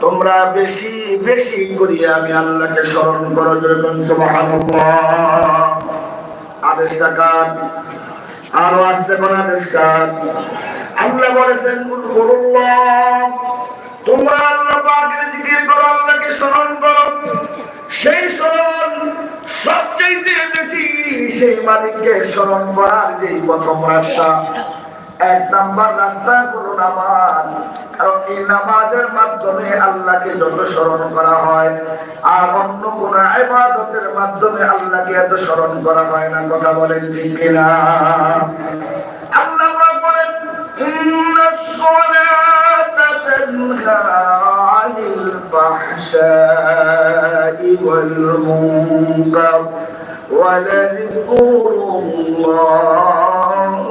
তোমরা বেশি বেশি করিয়া আমি আল্লাহকে স্মরণ করো যেরকম আদেশ কার আরও আসতে কোন আদেশ কার আল্লাহ বলেছেন তোমরা আল্লাহ জিকির করো, আল্লাহকে স্মরণ করো। সেই স্মরণ সবচেয়ে বেশি সেই মালিককে স্মরণ করার যেই প্রথম রাস্তা। এক নাম্বার রাস্তা হলো নামাজ কারণ এই নামাজের মাধ্যমে আল্লাহকে যত স্মরণ করা হয় আর অন্য কোন ইবাদতের মাধ্যমে আল্লাহকে এত স্মরণ করা হয় না কথা বলেন ঠিক কিনা আল্লাহ পাক বলেন ইন্নাস সালাতা তানহা আনিল ফাহশাই ওয়াল মুনকার ولذكر الله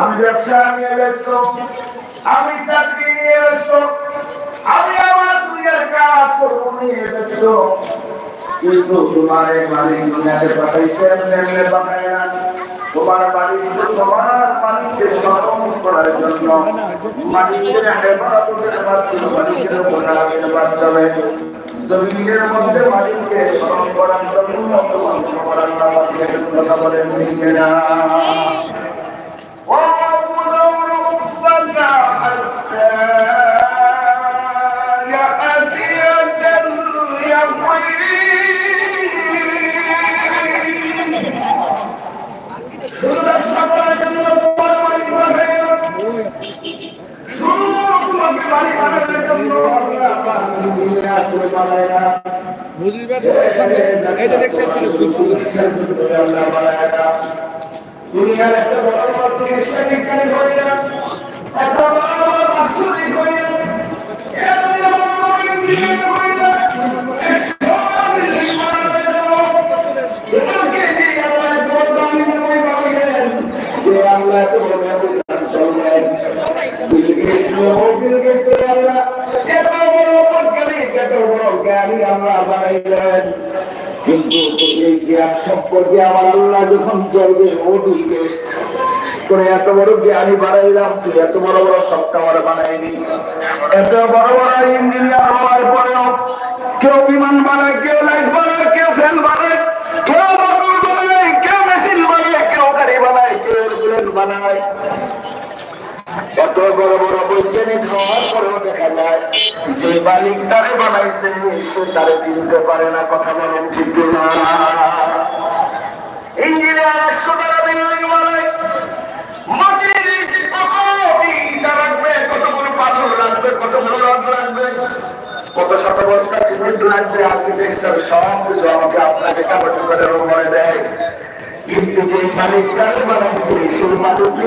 আমি ব্যবসা নিয়ে ব্যস্ত, আমি চাকরি নিয়ে ব্যস্ত, আমি আমার দুনিয়ার কাজ করব নিয়ে ব্যস্ত। কিন্তু তোমার মালিক দুনিয়াতে পাঠাইছেন এমনি পাঠায় না তোমার বাড়ি তোমার স্মরণ করার জন্য মালিকের মালিকের জমিনের মধ্যে মালিককে স্মরণ করার জন্য তোমার কথা নিজেরা বুঝলিবার দোকানের সামনে এই যে দেখছেন তিনি। দুনিয়ার একটা বড় বড় চিকিৎসা বিজ্ঞানী হয়ে এত বড় বড় দার্শনিক হয়ে এত বড় বড় ইঞ্জিনিয়ার হয়ে না এই সব কিছু করার জন্য তোমাকে যে আল্লাহ এত বড় দামি দামি বানাইলেন, যে আল্লাহ এত বড় দামি দামি চলবেন। বিল গেটস ও বিল গেটস কে আল্লাহ এত বড় বৈজ্ঞানিক, এত বড় জ্ঞানী আল্লাহ বানাইলেন। কিন্তু এই জ্ঞান সম্পর্কে আমার আল্লাহ যখন চলবে ও বিল গেটস করে এত বড় জ্ঞানী বানাইলাম, তুই এত বড় বড় সফটওয়্যার বানাইনি এত বড় বড় ইঞ্জিনিয়ার হওয়ার পরেও কেউ বিমান বানায়, কেউ লাইট বানায়, কেউ ফ্যান বানায়, কেউ মোটর বানায়, কেউ মেশিন বানায়, কেউ গাড়ি বানায়, কেউ এরোপ্লেন বানায় এত বড় বড় বৈজ্ঞানিক হওয়ার পরেও দেখা যায় যে মালিক তারে বানাইছে, সে তারে চিনতে পারে না, কথা বলেন ঠিক না কত শত বস্তা সিমেন্ট লাগবে, আর্কিটেকচার সব কিছু আমাকে আপনাকে কাগজ করে দেয়। কিন্তু যে মালিক তার বানাইছে, সেই মালিককে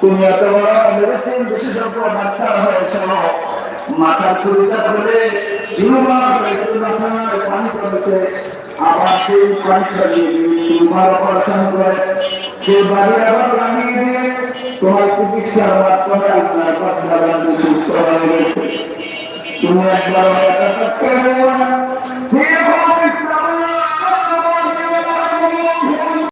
তুমি এত বড় মেডিসিন বিশেষজ্ঞ ডাক্তার হয়েছ মাথার চুরিটা ধরে মাথায় পানি কমেছে আবার সেই পয়সা দিয়ে তোমার অপারেশন করে। সে বাড়ি আবার লাগিয়ে দিয়ে তোমার চিকিৎসার মাধ্যমে আপনার কথা বান্ধব সুস্থ হয়ে গেছে। তুমি একবার এটা করতে হবে না।